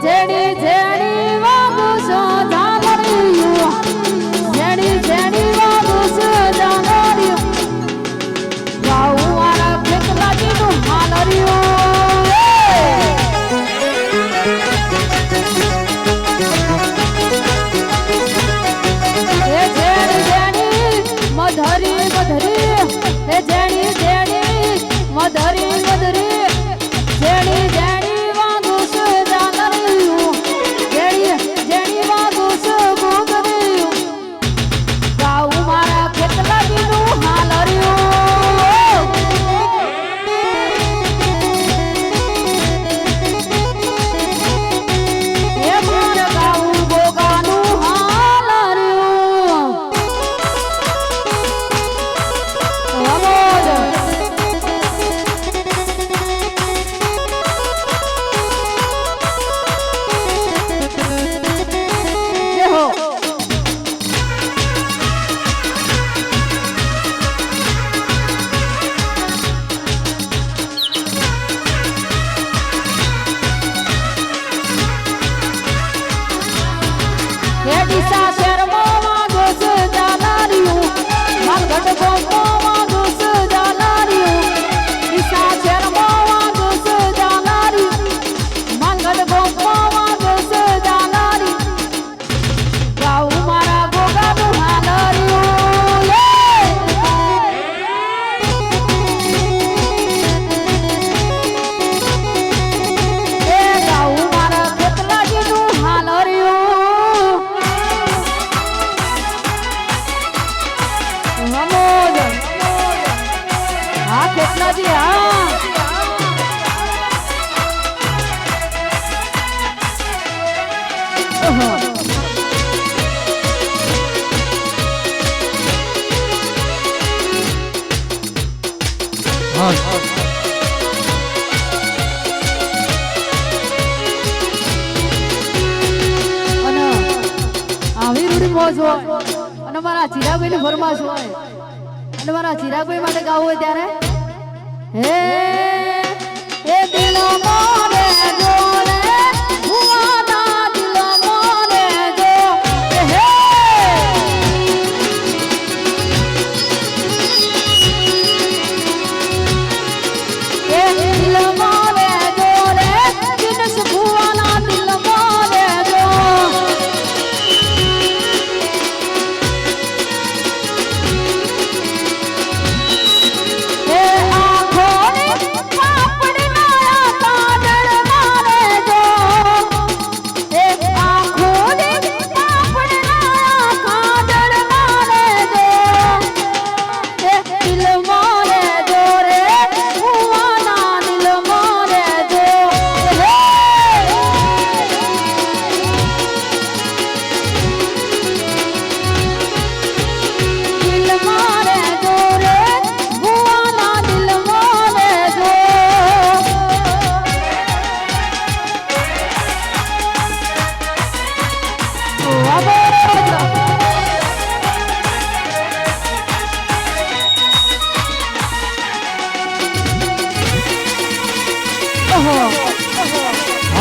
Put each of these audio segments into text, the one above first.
Dead Bye. આવી રૂડીમો છો અને મારા ચિરાભાઈ ની ફરમાશ. અને મારા ચિરાભાઈ માટે ગાવું હોય ત્યારે, હે એ દિનો મોરે.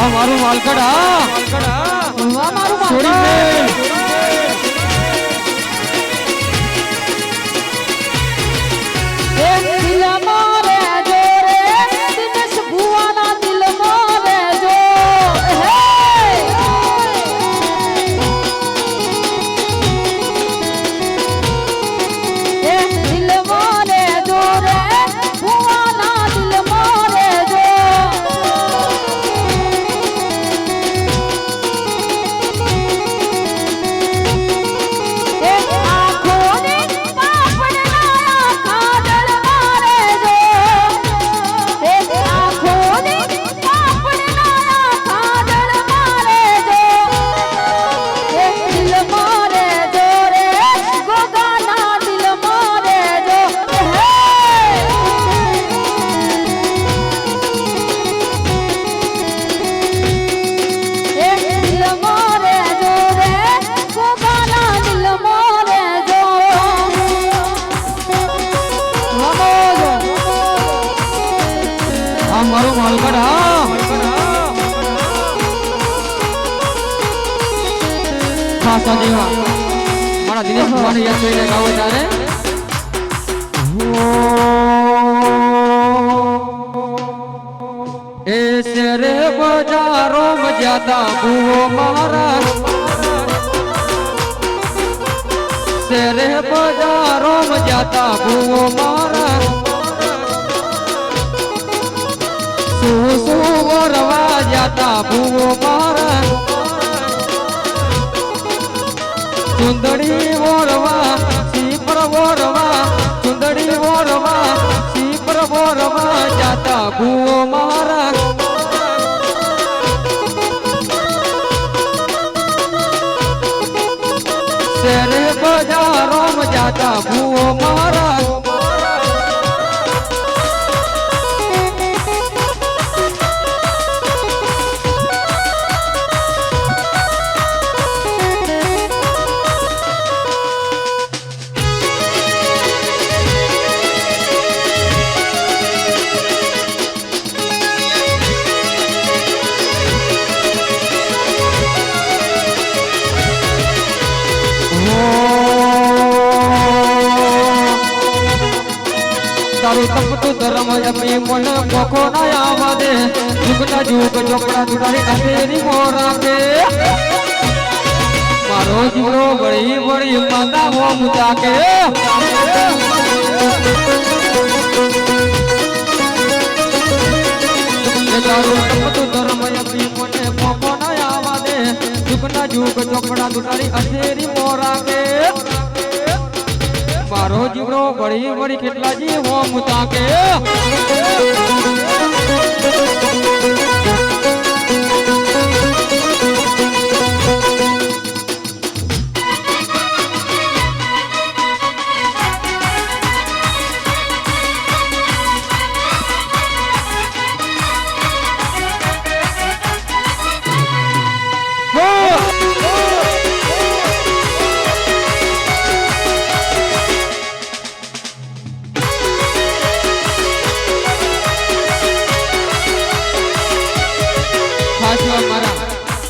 મારું માલકડા મારું માલકડા. મારો માલકડ હા. ખાસા દેવા મારા દિનેશ ભગવાન યાદ થઈને ગાવો ત્યારે. એ શેરે બજારો મજાતા ભૂવો મારા. શેરે બજારો મજાતા ભૂવો મારા. વરવા જાતા ભૂવો મારા ચુંદડી વોરવા સીપર વોરવા ચુંદડી વોરવા સીપર વોરવા જાતા ભૂવો મારા શેરે બજારો જાતા ભૂવો મારા તારું તપતું ધર્મ જપી મન પોખો ના આવા દે જુગના જુગ ચોપડા તુડારી અંધેરી મોરા કે મારો જીવરો વળી વળી માતા હો મુતા કે એ તારું તપતું ધર્મ જપી મને પોખો ના આવા દે જુગના જુગ ચોપડા તુડારી અંધેરી જીવડો ઘડી વળી કેટલા જીવો મુતા કે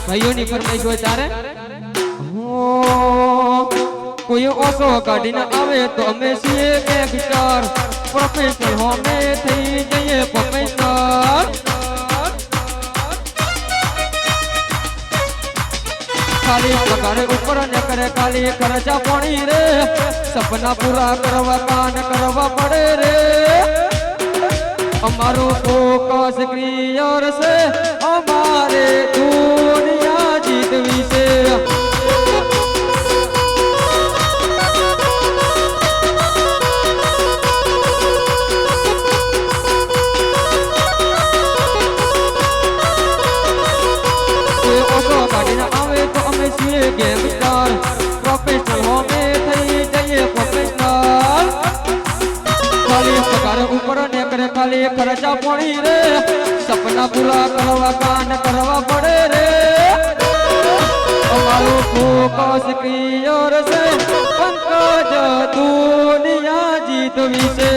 ભાઈઓની ફરમાઈશ હોય ત્યારે હો, કોઈ ઓછો કાઢીને આવે તો અમે છીએ ગેંગસ્ટર પ્રોફેશનલ હોમે થઈ જઈએ પ્રોફેશનલ ખાલી પગાર ઉપર ને કરે ખાલી ખર્ચા પાણી રે સપના પૂરા કરવા કાન કરવા પડે રે અમારું ફોકસ ક્લિયર છે અમારે દુનિયા જીતવી છે ખાલી ખર્ચા પડી રે સપના પૂરા કરવા કાન કરવા પડે રે અમારું ફોકસ ક્લિયર છે પંકજ દુનિયા જીતવી છે